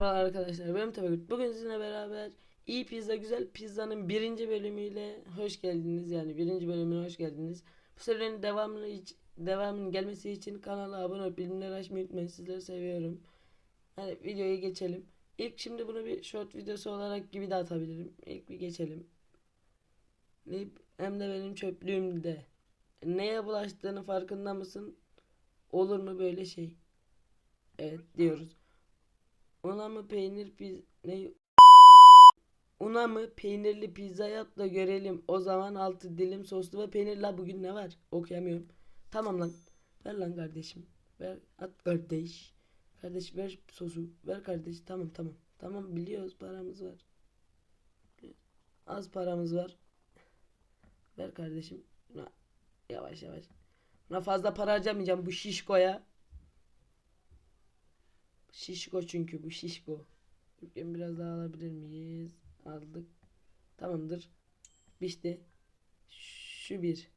Merhaba arkadaşlar ben Tebekut. Bugün sizinle beraber iyi pizza güzel pizzanın birinci bölümüyle hoş geldiniz. Yani birinci bölümüne hoş geldiniz. Bu serinin devamını hiç, devamının gelmesi için kanala abone olup bildirimleri açmayı unutmayın. Sizleri seviyorum. Hadi videoya geçelim. İlk şimdi bunu bir short videosu olarak gibi de atabilirim. İlk bir geçelim. Hem de benim çöplüğümde. Neye bulaştığını farkında mısın? Olur mu böyle şey? Evet diyoruz. Una mı peynir piz ne? Una mı peynirli pizza yap da görelim. O zaman altı dilim soslu ve peynir la bugün ne var? Okuyamıyorum. Tamam lan. Ver lan kardeşim. Ver at kardeş. Kardeş ver sosu. Ver kardeş. Tamam tamam. Tamam biliyoruz paramız var. Az paramız var. Ver kardeşim. Yavaş yavaş. Buna fazla para harcamayacağım bu şişkoya. Şişko çünkü bu şişko. Bugün biraz daha alabilir miyiz? Aldık. Tamamdır. Pişti. Şu bir.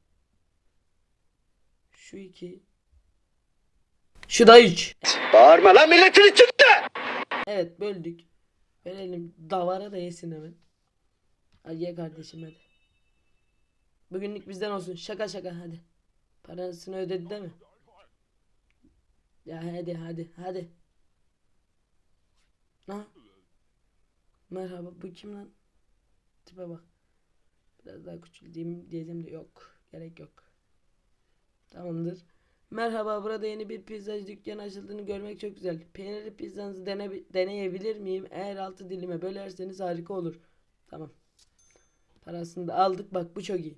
Şu iki. Şu da üç. Bağırma lan milletin içinde. Evet böldük. Verelim davara da yesin hemen. Hadi ye kardeşim hadi. Bugünlük bizden olsun. Şaka şaka hadi. Parasını ödedi değil mi? Ya hadi hadi hadi. Ha? Merhaba bu kim lan? Tipe bak. Biraz daha küçülteyim diyeceğim de yok. Gerek yok. Tamamdır. Merhaba burada yeni bir pizzacı dükkanı açıldığını görmek çok güzel. Peynirli pizzanızı dene, deneyebilir miyim? Eğer altı dilime bölerseniz harika olur. Tamam. Parasını da aldık. Bak bu çok iyi.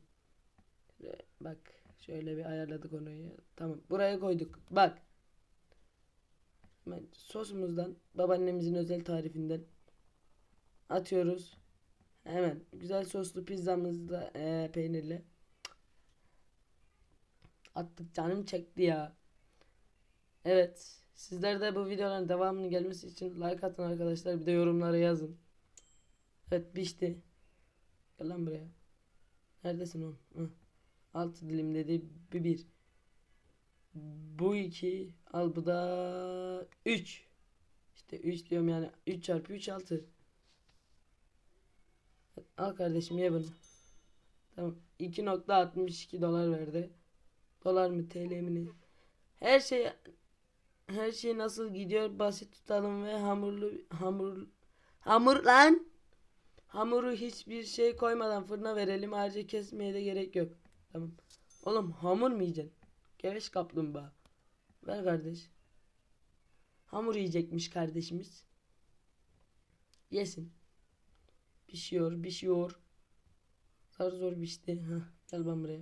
Bak şöyle bir ayarladık onu. Tamam. Buraya koyduk. Bak. Sosumuzdan babaannemizin özel tarifinden atıyoruz. Hemen güzel soslu pizzamızı da eee, peynirli. Attık canım çekti ya. Evet. Sizler de bu videoların devamının gelmesi için like atın arkadaşlar. Bir de yorumlara yazın. Evet pişti. Gel lan buraya. Neredesin oğlum? Hı. Altı dilim dedi. Bir bir. Bu iki. Al bu da üç. İşte üç diyorum yani. Üç çarpı üç altı. Al kardeşim ye bunu. Tamam. 2.62 dolar verdi. Dolar mı TL mi ne? Her şey her şey nasıl gidiyor basit tutalım ve hamurlu hamur hamur lan hamuru hiçbir şey koymadan fırına verelim ayrıca kesmeye de gerek yok. Tamam. Oğlum hamur mu yiyeceksin? Geveş kaplumbağa. Ver kardeş. Hamur yiyecekmiş kardeşimiz. Yesin. Pişiyor, pişiyor. Zar zor pişti. Hah, gel ben buraya.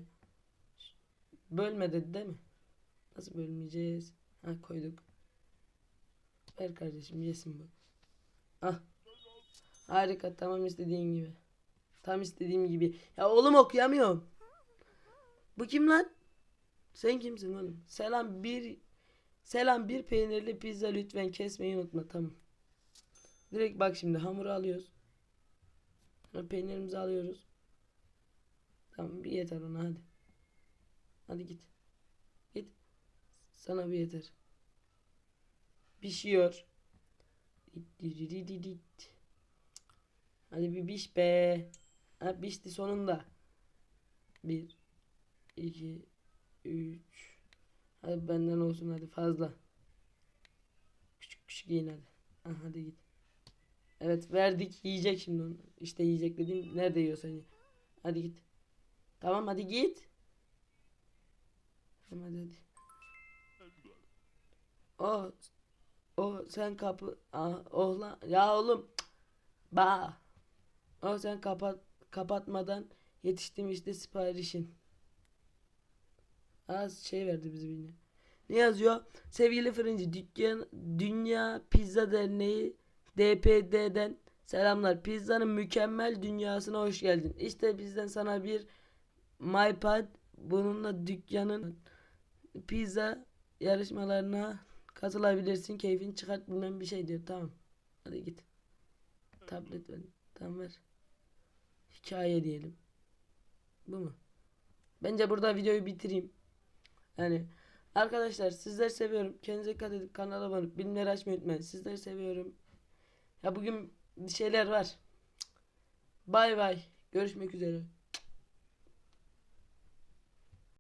Bölme dedi değil mi? Nasıl bölmeyeceğiz? Ha koyduk. Ver kardeşim yesin bu. Ah. Harika tamam istediğin gibi. Tam istediğim gibi. Ya oğlum okuyamıyorum. Bu kim lan? Sen kimsin oğlum? Selam bir Selam bir peynirli pizza lütfen kesmeyi unutma tamam. Direkt bak şimdi hamuru alıyoruz. Peynirimizi alıyoruz. Tamam bir yeter ona hadi. Hadi git. Git. Sana bir yeter. Pişiyor. Hadi bir piş be. Ha pişti sonunda. Bir, iki, üç. Hadi benden olsun hadi fazla. Küçük küçük yiyin hadi. Ha, hadi git. Evet verdik yiyecek şimdi onu. İşte yiyecek dediğim nerede yiyorsan ye. Hadi git. Tamam hadi git. Tamam hadi hadi. O o sen kapı ah, oh lan ya oğlum ba o sen kapat kapatmadan yetiştim işte siparişin. Az şey verdi bizi bilmiyor. Ne yazıyor? Sevgili fırıncı dükkan Dünya Pizza Derneği DPD'den selamlar. Pizzanın mükemmel dünyasına hoş geldin. İşte bizden sana bir MyPad bununla dükkanın pizza yarışmalarına katılabilirsin. Keyfini çıkart bilmem bir şey diyor. Tamam. Hadi git. Tablet ver. Tamam ver. Hikaye diyelim. Bu mu? Bence burada videoyu bitireyim. Yani arkadaşlar sizleri seviyorum. Kendinize dikkat edin. Kanala abone olup bildirimleri açmayı unutmayın. Sizleri seviyorum. Ya bugün bir şeyler var. Bay bay. Görüşmek üzere.